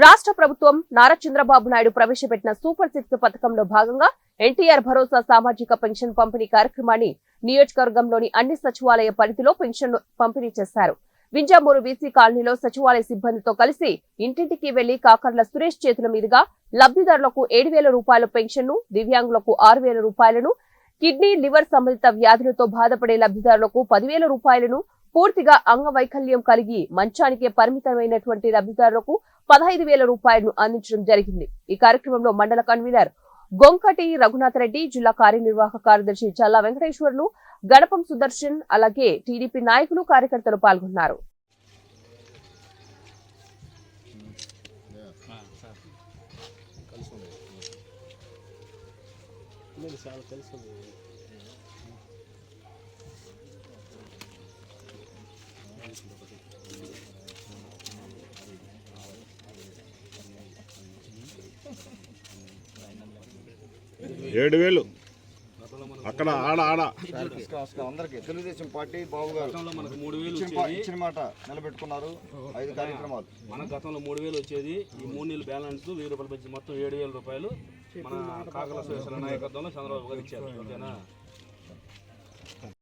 రాష్ట్ర ప్రభుత్వం నారా చంద్రబాబు నాయుడు ప్రవేశపెట్టిన సూపర్ సిక్స్ పథకంలో భాగంగా ఎన్టీఆర్ భరోసా సామాజిక పెన్షన్ పంపిణీ కార్యక్రమాన్ని నియోజకవర్గంలోని అన్ని సచివాలయ పరిధిలో పెన్షన్ పంపిణీ చేశారు. వింజామూరు బీసీ కాలనీలో సచివాలయ సిబ్బందితో కలిసి ఇంటింటికి వెళ్ళి కాకర్ల సురేష్ చేతుల మీదుగా లబ్ధిదారులకు ఏడు వేల రూపాయల పెన్షన్ను దివ్యాంగులకు ఆరు వేల రూపాయలను కిడ్నీ లివర్ సంబంధిత వ్యాధులతో బాధపడే లబ్ధిదారులకు పదివేల రూపాయలను పూర్తిగా అంగవైకల్యం కలిగి మంచానికి పరిమితమైనటువంటి లబ్ధిదారులకు పదహైదు వేల రూపాయలను అందించడం జరిగింది. ఈ కార్యక్రమంలో మండల కన్వీనర్ గొంకటి రఘునాథ్ రెడ్డి జిల్లా కార్యనిర్వాహక కార్యదర్శి చల్లా వెంకటేశ్వర్లు గణపం సుదర్శన్ అలాగే టీడీపీ నాయకులు కార్యకర్తలు పాల్గొన్నారు. చాలా ఏడు వేలు అక్కడ ఆడ ఆడ. అందరికి. తెలుగుదేశం పార్టీ బాబు గారు గతంలో మనకు మూడు వేలు ఇచ్చిన మాట నిలబెట్టుకున్నారు. ఐదు కార్యక్రమాలు. మన గతంలో మూడు వేలు వచ్చేది. ఈ మూడు నెలల బ్యాలెన్స్ వెయ్యి రూపాయలు పెంచి మొత్తం ఏడు వేల రూపాయలు మన కాకల సురేశ్వర నాయకత్వంలో చంద్రబాబు గారు ఇచ్చారు. ఓకేనా?